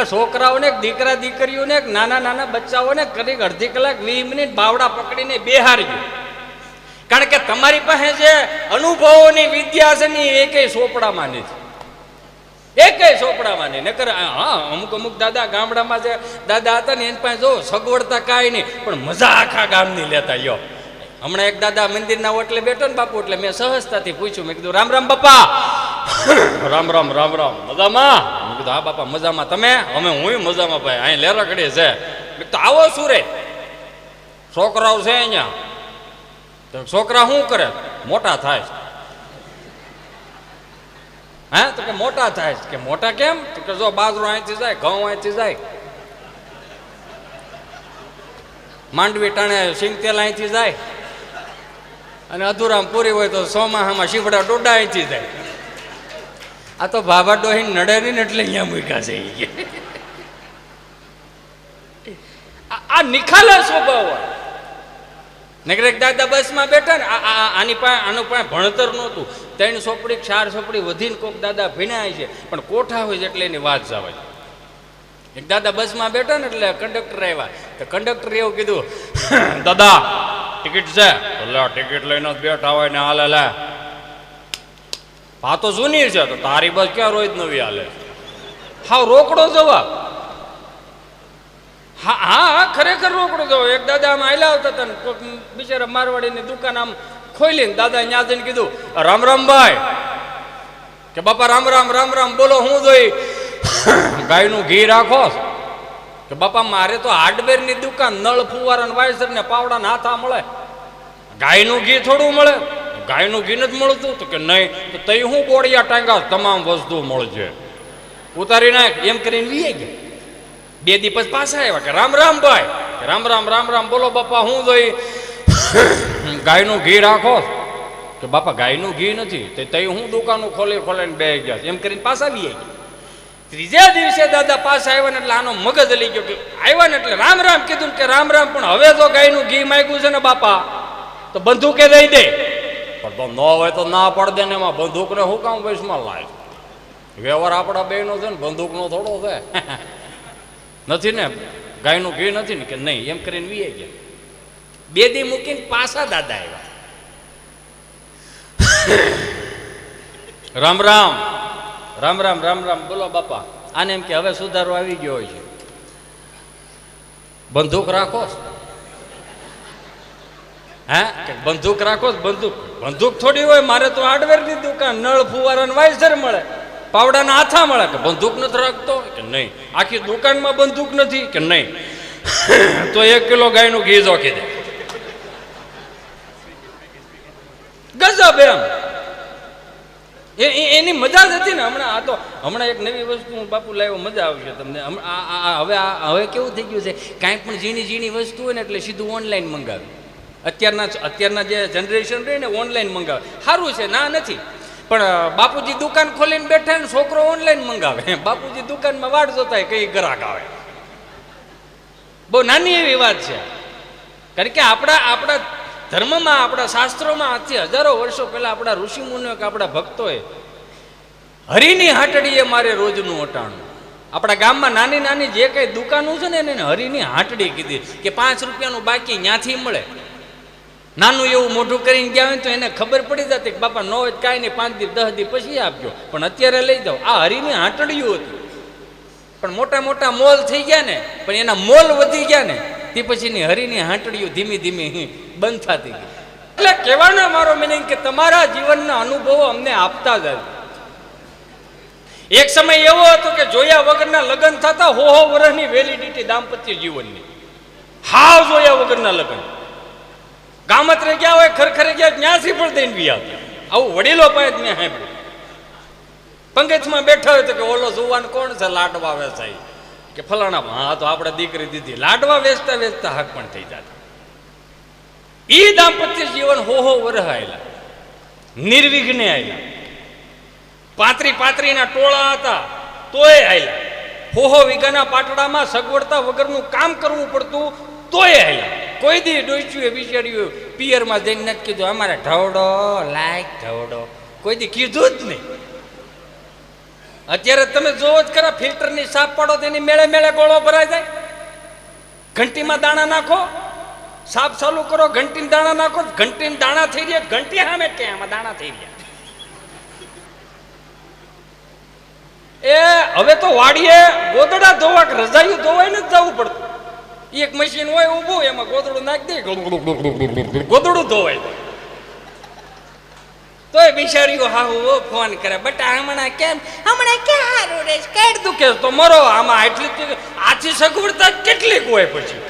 એટલે છોકરાઓને દીકરા દીકરીઓને નાના નાના બચ્ચાઓને કરીક અડધી કલાક વીસ મિનિટ બાવડા પકડીને બેહારજો. કારણ કે તમારી પાસે જે અનુભવોની વિદ્યા છે ને એ એકેય સોપડામાં નથી. એકેય સોપડામાં નહીં. નકર હા, અમુક અમુક દાદા ગામડામાં જે દાદા હતા ને એની પાસે જો સગવડતા કાંઈ નહીં. પણ મજા આખા ગામની લેતા યો હમણાં એક દાદા મંદિરના ઓટલે બેઠો ને બાપુ, એટલે મેં સહજતાથી પૂછ્યું. મેં કીધું, રામ રામ, બાપા. રામ રામ રામ રામ. મજામાં? મેં કીધું, હા, બાપા, મજામાં. તમે? અમે, હું મજામાં ભાઈ. અહીં લેરાકડી છે. મેં કીધું, આવો સુરે છોકરાઓ છે અહીંયા. તો છોકરા શું કરે? મોટા થાય હે? તો કે મોટા થાય કે મોટા કેમ? તો કે જો બાજરો અહીંથી જાય, ઘઉં અહીંથી જાય. માંડવી ટાણે સિંગ તેલ અહીંથી જાય. અને અધૂરામ પૂરી હોય તો સોમાહામાં શીફડા ડોડા અહીંથી જાય. આ તો ભાભા ડોહી નડે નહીં ને એટલે અહીંયા મૂક્યા છે. આ- નિખાલા સ્વભાવ હોય. નગર દાદા બસમાં બેઠા ને આની પાસે આનું પાસે ભણતર નહોતું. ત્રણ સોપડી ચાર સોપડી વધીને કોક દાદા ભીણાય છે, પણ કોઠા હોય છે એટલે એની વાત જવાય. એક દાદા બસમાં બેઠા ને એટલે કંડક્ટર આવ્યા. તો કંડક્ટર એવું કીધું દાદા ટિકિટ છે. એટલે ટિકિટ લઈને બેઠા હોય ને હાલે લે. તો જૂની છે, તો તારી બસ ક્યાં રોજ નવી હાલે? હા રોકડો જવાબ. હા હા ખરેખર રોકડો જવાબ. એક દાદા આમ આયલા આવતા હતા ને બિચારા મારવાડીની દુકાન આમ ખોલી દાદા ત્યાં જઈને કીધું, રામ રામ ભાઈ. કે બાપા, રામ રામ રામ રામ, બોલો, હું જોઈ? ગાયનું ઘી રાખો? કે બાપા, મારે તો હાર્ડવેરની દુકાન, નળ ફુવારા વાયસર ને પાવડા હાથા મળે. ગાયનું ઘી થોડું મળે. ગાયનું ઘી નથી મળતું તો કે નહીં. તો તઈ હું બોડિયા ટાંગા તમામ વસ્તુ મળજે. ઉતારી નાખ. એમ કરીને વીએ ગયા. બે દિવસ પાછા આવ્યા કે રામ રામ ભાઈ. રામ રામ રામ રામ. બોલો બાપા, હું જોઈ? ગાયનું ઘી રાખો? કે બાપા, ગાયનું ઘી નથી. તે તઈ હું દુકાનો ખોલી ખોલીને બે ગયા એમ કરીને પાછા લઈ ગયા. ત્રીજા દિવસે દાદા પાસે આવ્યા ને એટલે આનો મગજ લઈ ગયો કે આવ્યા ને એટલે રામ રામ કીધું કે રામ રામ, પણ હવે તો ગાયનું ઘી માગ્યું છે ને બાપા. તો બંદૂકે દઈ દે. પણ તો ન હોય તો ના પડ દે ને એમાં બંદૂકને હું કામ વૈશમાં લાય? વ્યવહાર આપણા બેનો છે ને, બંદૂકનો થોડો છે. નથી ને, ગાયનું ઘી નથી ને, કે નહીં, એમ કરીને વીએ ગયા. બે દી મૂકીને પાછા દાદા આવ્યા. રામ રામ. રામ રામ રામ રામ, બોલો બાપા. આને એમ કે હવે સુધારો આવી ગયો હોય છે. બંદૂક રાખો? હે? બંદૂક રાખો? બંદૂક. બંદૂક થોડી હોય, મારે તો હાર્ડવેરની દુકાન, નળ, ફુવારા વાઇઝર મળે. પાવડાના હાથા મળે કે બંદૂક નથી રાખતો? કે નહીં. આખી દુકાનમાં બંદૂક નથી? કે નહીં. તો એક કિલો ગાયનું ઘી જોખી દે. ગજબ એમ. એ- એની મજા જ હતી ને હમણાં આ તો. હમણાં એક નવી વસ્તુ હું બાપુ લાવ્યો, મજા આવશે તમને. હવે હવે કેવું થઈ ગયું છે? કાંઈ પણ ઝીણી ઝીણી વસ્તુ હોય ને એટલે સીધું ઓનલાઈન મંગાવે અત્યારના અત્યારના જે જનરેશન રહે ને ઓનલાઈન મંગાવે. સારું છે, ના, નથી. પણ બાપુજી દુકાન ખોલીને બેઠા ને, છોકરો ઓનલાઈન મંગાવે. બાપુજી દુકાનમાં વાટ જોતા કઈ ગ્રાહક આવે. બહુ નાની એવી વાત છે. કારણ કે આપણા આપણા ધર્મમાં આપણા શાસ્ત્રોમાં આજથી હજારો વર્ષો પહેલા આપણા ઋષિમુનિઓ કે આપણા ભક્તોએ હરિની હાટડીએ મારે રોજનું અટાણું આપણા ગામમાં નાની નાની જે કંઈ દુકાનો છે ને એને હરિની હાટડી કીધી કે પાંચ રૂપિયાનું બાકી ન્યાથી મળે. નાનું એવું મોઢું કરીને ગયા હોય તો એને ખબર પડી જતી કે બાપા ન હોય કાંઈ નહીં, પાંચ દી, દસ દી પછી આપજો. પણ અત્યારે લઈ જાઓ. આ હરિની હાટડીઓ હતી. પણ મોટા મોટા મોલ થઈ ગયા ને, પણ એના મોલ વધી ગયા ને તે પછીની હરિની હાંટડીઓ ધીમે ધીમી બંધ થતી ગઈ. એટલે કહેવાનો મારો મિનિંગ કે તમારા જીવનના અનુભવો અમને આપતા જાય એક સમય એવો હતો કે જોયા વગરના લગ્ન થતા હો હો વર્ષની વેલિડિટી દાંપત્ય જીવનની. હાવ જોયા વગરના લગ્ન. ગામત્રે ગયા હોય, ખરખરે ગયા ત્યાંથી પણ દઈને બી આવતા આવું વડીલો પાસે જ મેં સાંભળ્યું. પંકજમાં બેઠા હોય તો કે ઓલો જુવાન કોણ છે? લાડવા વેચાય. કે ફલાણા હા, તો આપણે દીકરી દીધી. લાડવા વેચતા વેચતા હક પણ થઈ જતા. એ દાંપત્ય જીવન હો હો વરહ આયલા. નિર્વિઘ્ને આવ્યા પાત્રી પાત્રીના ટોળા હતા, તોય આયલા. હોહો વિઘાના પાટડામાં સગવડતા વગરનું કામ કરવું પડતું, તોય આયલા. કોઈ દી ડોચ્યું બિચાર્યું પિયરમાં જઈને નથી કીધું અમારે ઢવડો, લાયક ઢવડો. કોઈ દી કીધું જ નહીં. અત્યારે તમે જોવો જ ખરા, ફિલ્ટરની સાફ પાડો તેની મેળે મેળે ગોળો ભરાઈ જાય. ઘંટીમાં દાણા નાખો સાફ ચાલુ કરો, ઘંટીને દાણા નાખો, ઘંટીને દાણા થઈ રહ્યા, ઘંટી સામે ક્યાં દાણા થઈ રહ્યા. એ, હવે તો વાડીએ ગોદડા ધોવા કે રજાયું ધોવાય ને જવું પડતું. એક મશીન હોય, ઊભું, એમાં ગોદડું નાખી દે. ગોદડું ધોવાય. તોય બિચારીઓ હા, હું ફોન કરે. બટા, હમણાં કેમ? હમણાં ક્યાં હારું રે કાઢ દુખે કે તો મરો, આમાં એટલી આથી સગવડતા કેટલીક હોય પછી?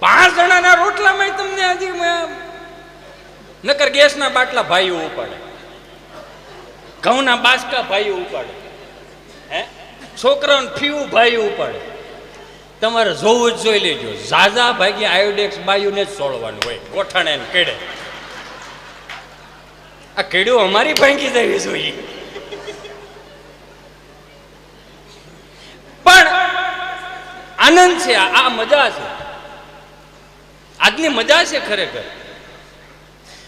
પાંચ જણાના રોટલામાં તમને હજી નકર ગેસના બાટલા ભાઈઓ ઉપાડે. ઘઉંના બાસકા ભાઈઓ ઉપાડે. હે? છોકરાઓને ફીવું ભાઈઓ ઉપાડે. તમારે જોવું જ જોઈ લેજો. ઝાઝા ભાગી આયોડેક્સ બાયુને જ છોડવાનું હોય. ગોઠાણે ને કેડે. આ કેડ્યું અમારી ભાંગી દેવી જોઈએ. પણ આનંદ છે આ મજા છે. આજની મજા છે ખરેખર.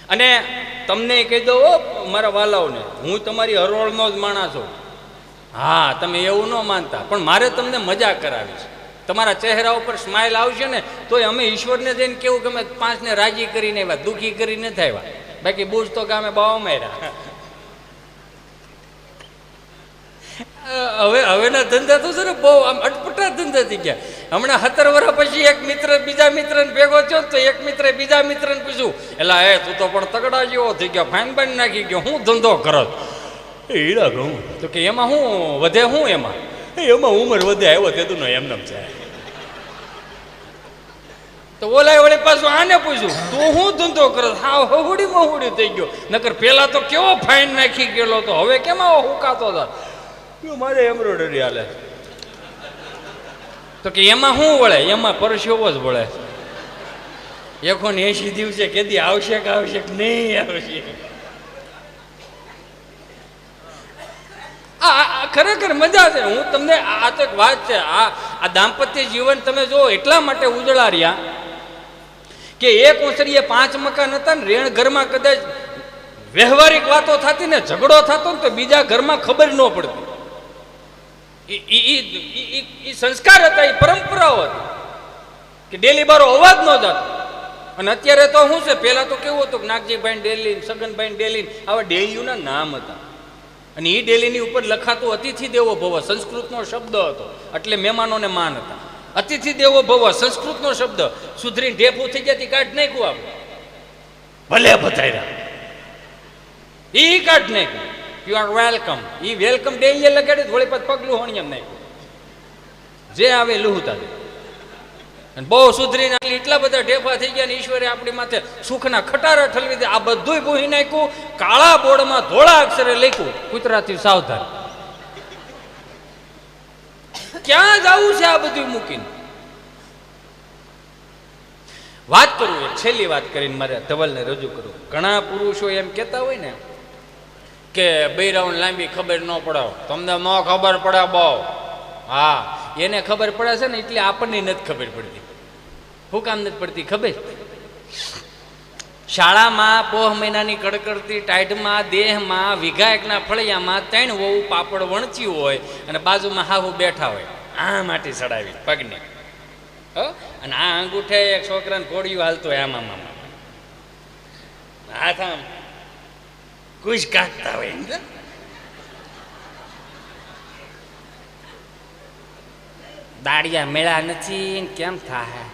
અને તમને કહી દો હો, મારા વાલાઓને હું તમારી હરોળનો જ માણસ છું હા તમે એવું ન માનતા પણ મારે તમને મજા કરાવી છે. તમારા ચહેરા ઉપર સ્માઇલ આવશે ને, તોય અમે ઈશ્વરને જઈને કેવું કે અમે પાંચને રાજી કરીને આવ્યા, દુઃખી કરીને નથી બાકી બુજ તો ગામે બાવા માર્યા. હવે હવેના ધંધા તો છે ને બહુ આમ અટપટા ધંધા થઈ ગયા. હમણાં સત્તર વર્ષ પછી એક મિત્ર બીજા મિત્રને ભેગો થયો તો એક મિત્રે બીજા મિત્રને પૂછ્યું, એલા, એ, તું તો પણ તગડા જેવો થઈ ગયો ફાઇન બાઈન નાખી ગયો, હું ધંધો કરો? એ હીરા ઘઉં તો કે, એમાં શું વધે શું એમાં? એમાં ઉંમર વધે આવ્યો તે તું એમને છે. તો ઓલા વળી પાછું આને પૂછ્યું તું હું ધંધો કરો હા હહુડી મહુડી થઈ ગયો. નકર પેલા તો કેવો ફાઇન નાખી ગયેલો તો હવે કેમ આવો હુકાતો હતો? મારે એમ્બ્રોઇડરી હાલે? તો કે એમાં શું વળે? એમાં પરસેવો જ વળે. એકો ને એસી દિવસે કેદી આવશે કે આવશે કે નહીં આવશે આ આ- આ ખરેખર મજા છે. હું તમને આ તો એક વાત છે. આ આ દાંપત્ય જીવન તમે જો એટલા માટે ઉજળા રહ્યા કે એક ઓસરીએ પાંચ મકાન હતા ને રેણ ઘરમાં કદાચ વ્યવહારિક વાતો થતી ને ઝઘડો થતો ને તો બીજા ઘરમાં ખબર ન પડતી. ઈ સંસ્કાર હતા એ પરંપરાઓ હતી કે ડેલી બારો અવાજ ન જતો. અને અત્યારે તો શું છે, પહેલાં તો કેવું હતું નાગજીભાઈ ડેલી સગનભાઈ ડેલી આવા ડેલીઓના નામ હતા. અને એ ડેલીની ઉપર લખાતું અતિથિ દેવો ભવ સંસ્કૃતનો શબ્દ હતો. એટલે મહેમાનોને માન હતા. અતિથિ દેવો ભવ સંસ્કૃતનો શબ્દ. સુધરીને ઢેફું થઈ ગયા કાઢ નાખ્યું આપણે. ભલે બધાયરા એ કાઢ નાખ્યું. યુ આર વેલકમ ઈ વેલકમ ડેલીએ લગાડી થોડી પછી પગલું હોણી એમ નાખ્યું. જે આવે લુહતા દે. અને બહુ સુધરીને એટલા બધા ઢેફા થઈ ગયા ને ઈશ્વરે આપણી માથે સુખના ખટારા ઠલવી દે આ બધું ભૂહી નાખ્યું, કાળા બોર્ડમાં ધોળા અક્ષરે લખ્યું, કુતરાથી સાવધાન. ક્યાં જવું છે આ બધું મૂકીને? વાત કરું છેલ્લી વાત કરીને મારે ધવલને રજૂ કરું. ઘણા પુરુષો એમ કહેતા હોય ને કે બૈરાઓને લાંબી ખબર ન પડાવ. તમને ન ખબર પડે બહુ. હા. એને ખબર પડે છે ને એટલે આપણને નથી ખબર પડતી. શું કામ નથી પડતી, ખબર? શાળામાં પોહ મહિનાની કડકડતી ટાઈટમાં, દેહમાં, વિઘાયકના ફળિયામાં ત્રણ વહુ પાપડ વણચ્યું હોય અને બાજુમાં હાહુ બેઠા હોય. આ માટી ચડાવી પગને? અને આ અંગૂઠે એક છોકરાને કોડિયું હાલતું હોય આમાં આમાં હાથ આમ કુશ કાઢતા હોય દાડિયા મેળા નથી ને કેમ થાય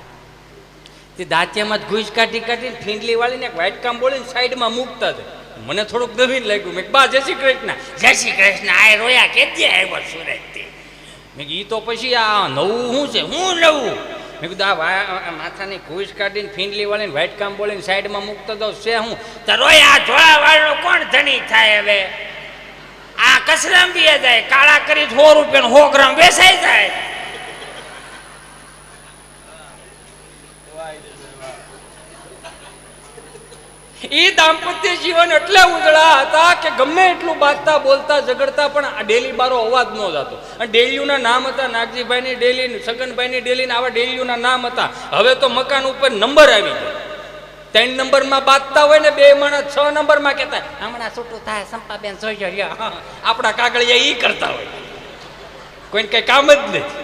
તે દાંતિયામાં જ ઘૂસ કાઢી કાઢીને ફીંડલી વાળીને એક વ્હાઈટ કામ બોલીને સાઈડમાં મૂકતા જ મને થોડુંક નવીન લાગ્યું. મેં બા જય શ્રી કૃષ્ણ. જય શ્રી કૃષ્ણ. આ રોયા કેદી આવ્યો સુરતથી? મેં કીધું, તો પછી આ નવું શું છે? હું નવું? મેં કીધું આ માથાની ઘૂસ કાઢીને ફીંડલી વાળીને વ્હાઈટ કામ બોલીને સાઈડમાં મૂકતો તો છે હું? તો રોયા જોયા વાળો કોણ ધણી થાય હવે? આ કસરામ બી જાય. કાળા કરી સો રૂપિયા સો ગ્રામ વેસાઈ જાય. એ દાંપત્ય જીવન એટલે ઉજળા હતા કે ગમે એટલું બાંધતા બોલતા, ઝઘડતા, પણ ડેલી બારો અવાજ ન જતો. અને ડેલીઓના નામ હતા, નાગજીભાઈની ડેલી સગનભાઈની ડેલી આવા ડેલીઓના નામ હતા. હવે તો મકાન ઉપર નંબર આવી ગયો. ત્રણ નંબરમાં બાંધતા હોય ને બે માણસ છ નંબરમાં કહેતા, હમણાં છૂટું થાય, સંપાબેન જોઈ આપણા કાગળિયા ઈ કરતા હોય. કોઈને કઈ કામ જ નથી.